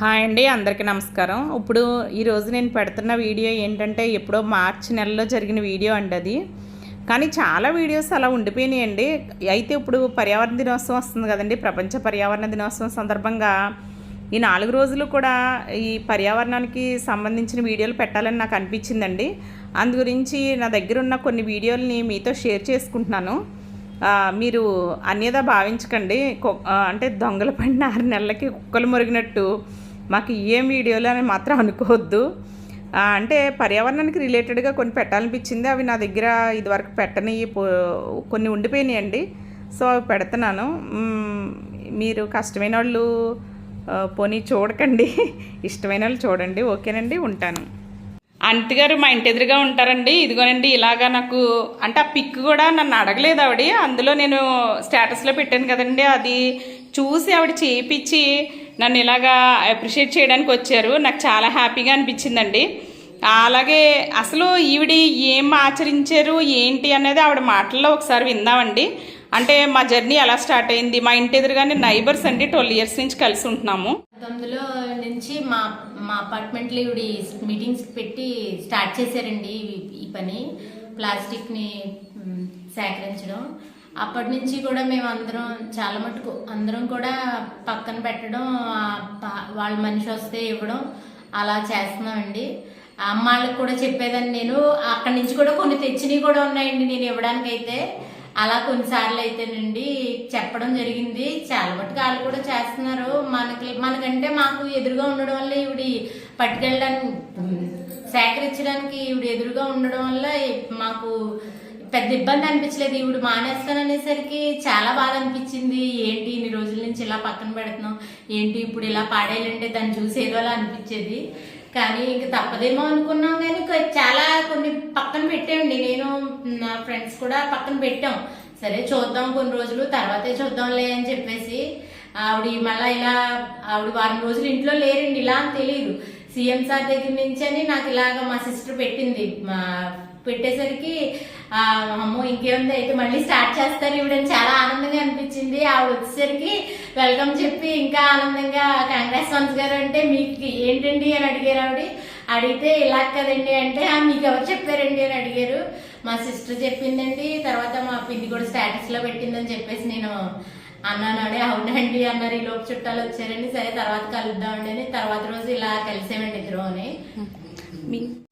Hi అండి అందరికీ నమస్కారం. ఇప్పుడు ఈరోజు నేను పెడుతున్న వీడియో ఏంటంటే ఎప్పుడో మార్చి నెలలో జరిగిన వీడియో అండి అది. కానీ చాలా వీడియోస్ అలా ఉండిపోయినాయండి. అయితే ఇప్పుడు పర్యావరణ దినోత్సవం వస్తుంది కదండి. ప్రపంచ పర్యావరణ దినోత్సవం సందర్భంగా ఈ నాలుగు రోజులు కూడా ఈ పర్యావరణానికి సంబంధించిన వీడియోలు పెట్టాలని నాకు అనిపించిందండి. అందు గురించి నా దగ్గర ఉన్న కొన్ని వీడియోలని మీతో షేర్ చేసుకుంటున్నాను. మీరు అన్యదా భావించకండి. అంటే దొంగల పడిన ఆరు నెలలకి కుక్కలు మురిగినట్టు మాకు ఏం వీడియోలు అని మాత్రం అనుకోవద్దు. అంటే పర్యావరణానికి రిలేటెడ్గా కొన్ని పెట్టాలనిపించింది. అవి నా దగ్గర ఇదివరకు పెట్టని పో- కొన్ని ఉండిపోయినాయండి. సో అవి పెడుతున్నాను. మీరు కష్టమైన వాళ్ళు పోనీ చూడకండి. ఇష్టమైన వాళ్ళు చూడండి. ఓకేనండి ఉంటాను. ఆంటీ గారు మా ఇంటి ఎదురుగా ఉంటారండి. ఇదిగోనండి ఇలాగా నాకు అంటే ఆ పిక్ కూడా నన్ను అడగలేదు ఆవిడ. అందులో నేను స్టేటస్లో పెట్టాను కదండి. అది చూసి ఆవిడ చేయించి నన్ను ఇలాగా అప్రిషియేట్ చేయడానికి వచ్చారు. నాకు చాలా హ్యాపీగా అనిపించిందండి. అలాగే అసలు ఈవిడ ఏం ఆచరించారు ఏంటి అనేది ఆవిడ మాటల్లో ఒకసారి విందామండి. అంటే మా జర్నీ ఎలా స్టార్ట్ అయింది? మా ఇంటి ఎదురుగానే నైబర్స్ అండి ట్వెల్వ్ ఇయర్స్ నుంచి కలిసి ఉంటున్నాము. పంతొమ్మిదిలో నుంచి మా మా అపార్ట్మెంట్లో ఇవి మీటింగ్స్ పెట్టి స్టార్ట్ చేశారండి ఈ- పని. ప్లాస్టిక్ని సేకరించడం. అప్పటి నుంచి కూడా మేము అందరం చాలా మటుకు అందరం కూడా పక్కన పెట్టడం వాళ్ళ మనిషి వస్తే ఇవ్వడం అలా చేస్తున్నామండి. అమ్మాళ్ళకి కూడా చెప్పేదాన్ని నేను. అక్కడి నుంచి కూడా కొన్ని తెచ్చినవి కూడా ఉన్నాయండి నేను ఇవ్వడానికైతే. అలా కొన్నిసార్లు అయితేనండి చెప్పడం జరిగింది. చాలా మటుకు వాళ్ళు కూడా చేస్తున్నారు. మనకి మనకంటే మాకు ఎదురుగా ఉండడం వల్ల ఇవిడి పట్టుకెళ్ళడానికి సేకరించడానికి ఇవిడ ఎదురుగా ఉండడం వల్ల మాకు పెద్ద ఇబ్బంది అనిపించలేదు. ఈవిడ మానేస్తాను అనేసరికి చాలా బాధ అనిపించింది. ఏంటి ఇన్ని రోజుల నుంచి ఇలా పక్కన పెడుతున్నాం ఏంటి ఇప్పుడు ఇలా పాడేయాలంటే దాన్ని చూసి ఏదోలా అనిపించేది. కానీ ఇంక తప్పదేమో అనుకున్నాం కానీ చాలా కొన్ని పక్కన పెట్టామండి. నేను నా ఫ్రెండ్స్ కూడా పక్కన పెట్టాం. సరే చూద్దాం కొన్ని రోజులు తర్వాతే చూద్దాంలే అని చెప్పేసి ఆవిడ మళ్ళీ ఇలా ఆవిడ వారం రోజులు ఇంట్లో లేరండి. ఇలా అని తెలియదు సీఎం సార్ దగ్గర నుంచి అని నాకు ఇలాగ మా సిస్టర్ పెట్టింది. మా పెట్టేసరికి ఆ, అమ్మో ఇంకేముంది? అయితే మళ్ళీ స్టార్ట్ చేస్తారు ఇవిడని చాలా ఆనందంగా అనిపించింది. ఆవిడ వచ్చేసరికి వెల్కమ్ చెప్పి ఇంకా ఆనందంగా కాంగ్రెస్ వన్స్ గారు అంటే మీకు ఏంటండి? అని అడిగారు ఆవిడ. అడిగితే ఇలా కదండి అంటే మీకు ఎవరు చెప్పారండి? అని అడిగారు. మా సిస్టర్ చెప్పిందండి. తర్వాత మా పిన్ని కూడా స్టేటస్లో పెట్టిందని చెప్పేసి నేను అన్నాను అడే అవునండి అన్నారు. ఈ లోపు చుట్టాలు వచ్చారండి. సరే తర్వాత కలుద్దామండి అని తర్వాత రోజు ఇలా కలిసామండి ఇద్దరు అని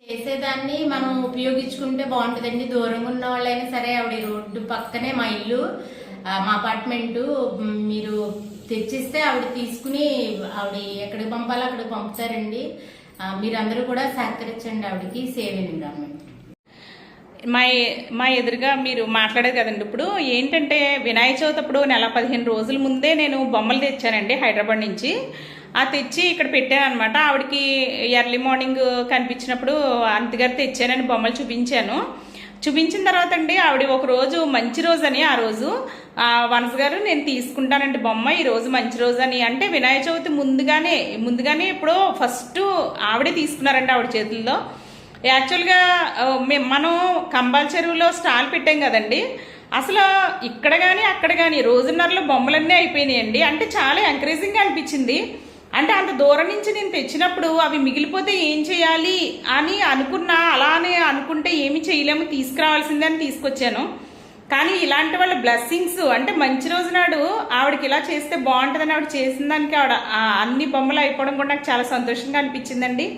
చేసేదాన్ని మనం ఉపయోగించుకుంటే బాగుంటుందండి. దూరంగా ఉన్న వాళ్ళైనా సరే ఆవిడ రోడ్డు పక్కనే మా ఇల్లు మా అపార్ట్మెంటు మీరు తెచ్చిస్తే ఆవిడ తీసుకుని ఆవిడ ఎక్కడికి పంపాలో అక్కడికి పంపుతారండి. మీరందరూ కూడా సహకరించండి ఆవిడకి. సేవ్ ఆమె మా మా ఎదురుగా మీరు మాట్లాడేది కదండి. ఇప్పుడు ఏంటంటే వినాయక చవితి అప్పుడు నెల పదిహేను రోజుల ముందే నేను బొమ్మలు తెచ్చానండి హైదరాబాద్ నుంచి. ఆ తెచ్చి ఇక్కడ పెట్టాను అనమాట ఆవిడకి ఎర్లీ మార్నింగ్ కనిపించినప్పుడు అంతగారు తెచ్చానని బొమ్మలు చూపించాను. చూపించిన తర్వాత అండి ఆవిడ ఒక రోజు మంచి రోజు అని ఆ రోజు వనస్ గారు నేను తీసుకుంటానండి బొమ్మ ఈ రోజు మంచి రోజు అని. అంటే వినాయక చవితి ముందుగానే ముందుగానే ఇప్పుడు ఫస్ట్ ఆవిడే తీసుకున్నారండి ఆవిడ చేతుల్లో. యాక్చువల్గా uh, మనం కంబాల చెరువులో స్టాల్ పెట్టాం కదండి. అసలు ఇక్కడ కానీ అక్కడ కానీ రోజున్నరలో బొమ్మలన్నీ అయిపోయినాయండి. అంటే చాలా ఎంకరేజింగ్గా అనిపించింది. అంటే అంత దూరం నుంచి నేను తెచ్చినప్పుడు అవి మిగిలిపోతే ఏం చేయాలి అని అనుకున్నా అలానే అనుకుంటే ఏమి చేయలేము తీసుకురావాల్సిందే అని తీసుకొచ్చాను. కానీ ఇలాంటి వాళ్ళ బ్లెస్సింగ్స్ అంటే మంచి రోజు నాడు ఆవిడకి ఇలా చేస్తే బాగుంటుందని ఆవిడ చేసిన దానికి ఆవిడ అన్ని బొమ్మలు అయిపోవడం కూడా నాకు చాలా సంతోషంగా అనిపించిందండి.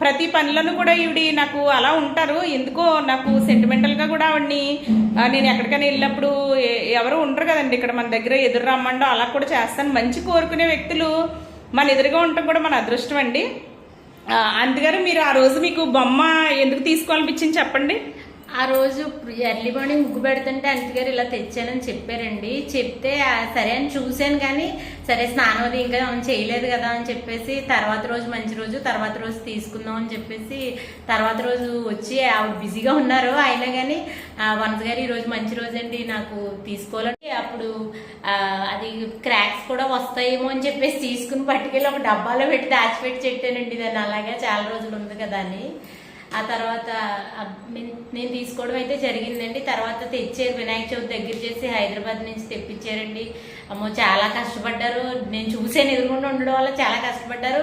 ప్రతి పనులను కూడా ఈవిడి నాకు అలా ఉంటారు. ఎందుకో నాకు సెంటిమెంటల్గా కూడా ఆవిడ్ని నేను ఎక్కడికైనా వెళ్ళినప్పుడు ఎవరు ఉండరు కదండి. ఇక్కడ మన దగ్గర ఎదురు రమ్మండో అలా కూడా చేస్తాను. మంచి కోరుకునే వ్యక్తులు మన ఎదురుగా ఉండటం కూడా మన అదృష్టం అండి. ఆ, అందుగారు మీరు ఆ రోజు మీకు బొమ్మ ఎందుకు తీసుకోవాలనిపించింది చెప్పండి. ఆ రోజు ఎర్లీ మార్నింగ్ ముగ్గు పెడుతుంటే అంటి గారు ఇలా తెచ్చానని చెప్పారండి. చెప్తే సరే అని చూశాను కానీ సరే స్నానం అది ఇంకా చేయలేదు కదా అని చెప్పేసి తర్వాత రోజు మంచి రోజు తర్వాత రోజు తీసుకుందాం అని చెప్పేసి తర్వాత రోజు వచ్చి ఆవిడ బిజీగా ఉన్నారు. అయినా కానీ వన్స్ గారు ఈరోజు మంచి రోజు అండి నాకు తీసుకోవాలండి అప్పుడు అది క్రాక్స్ కూడా వస్తాయేమో అని చెప్పేసి తీసుకుని పట్టుకెళ్ళి ఒక డబ్బాలో పెట్టి దాచిపెట్టి చెట్టానండి దాన్ని అలాగే చాలా రోజులు ఉంది కదా అని. ఆ తర్వాత నేను నేను తీసుకోవడం అయితే జరిగిందండి. తర్వాత తెచ్చారు వినాయక చవితి దగ్గర చేసి హైదరాబాద్ నుంచి తెప్పించారండి. అమ్మో చాలా కష్టపడ్డారు. నేను చూసాను ఎదురుకుండా ఉండడం వల్ల చాలా కష్టపడ్డారు.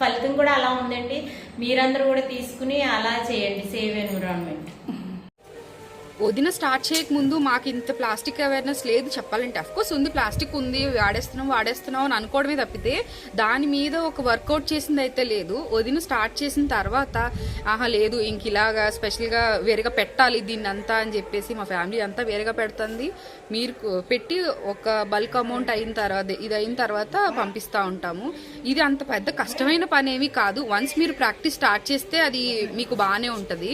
ఫలితం కూడా అలా ఉందండి. మీరందరూ కూడా తీసుకుని అలా చేయండి సేవ్ ఎన్విరాన్మెంట్. వదిన స్టార్ట్ చేయక ముందు మాకు ఇంత ప్లాస్టిక్ అవేర్నెస్ లేదు చెప్పాలంటే. అఫ్ కోర్స్ ఉంది ప్లాస్టిక్ ఉంది వాడేస్తున్నాం వాడేస్తున్నాం అని అనుకోవడమే తప్పితే దాని మీద ఒక వర్కౌట్ చేసింది అయితే లేదు. వదిన స్టార్ట్ చేసిన తర్వాత ఆహా లేదు ఇంక ఇలాగా స్పెషల్గా వేరేగా పెట్టాలి దీన్ని అంతా అని చెప్పేసి మా ఫ్యామిలీ అంతా వేరేగా పెడుతుంది. మీరు పెట్టి ఒక బల్క్ అమౌంట్ అయిన తర్వాత ఇది అయిన తర్వాత పంపిస్తూ ఉంటాము. ఇది అంత పెద్ద కష్టమైన పని ఏమీ కాదు. వన్స్ మీరు ప్రాక్టీస్ స్టార్ట్ చేస్తే అది మీకు బాగానే ఉంటుంది.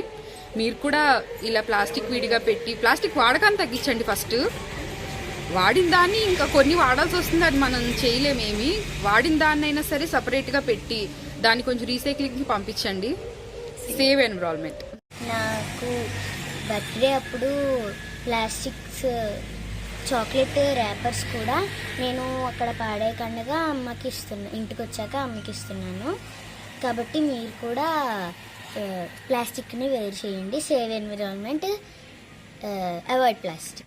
మీరు కూడా ఇలా ప్లాస్టిక్ విడిగా పెట్టి ప్లాస్టిక్ వాడకాన్ని తగ్గించండి ఫస్ట్. వాడిన దాన్ని ఇంకా కొన్ని వాడాల్సి వస్తుంది అది మనం చేయలేమేమి. వాడిన దాన్నైనా సరే సపరేట్గా పెట్టి దాన్ని కొంచెం రీసైక్లింగ్కి పంపించండి. Save environment. నాకు బర్త్డే అప్పుడు ప్లాస్టిక్స్ చాక్లెట్ ర్యాపర్స్ కూడా నేను అక్కడ పాడేయకుండా అమ్మకి ఇస్తున్నా ఇంటికి వచ్చాక అమ్మకి ఇస్తున్నాను. కాబట్టి మీరు కూడా ప్లాస్టిక్ని వేరు చేయండి. Save environment avoid plastic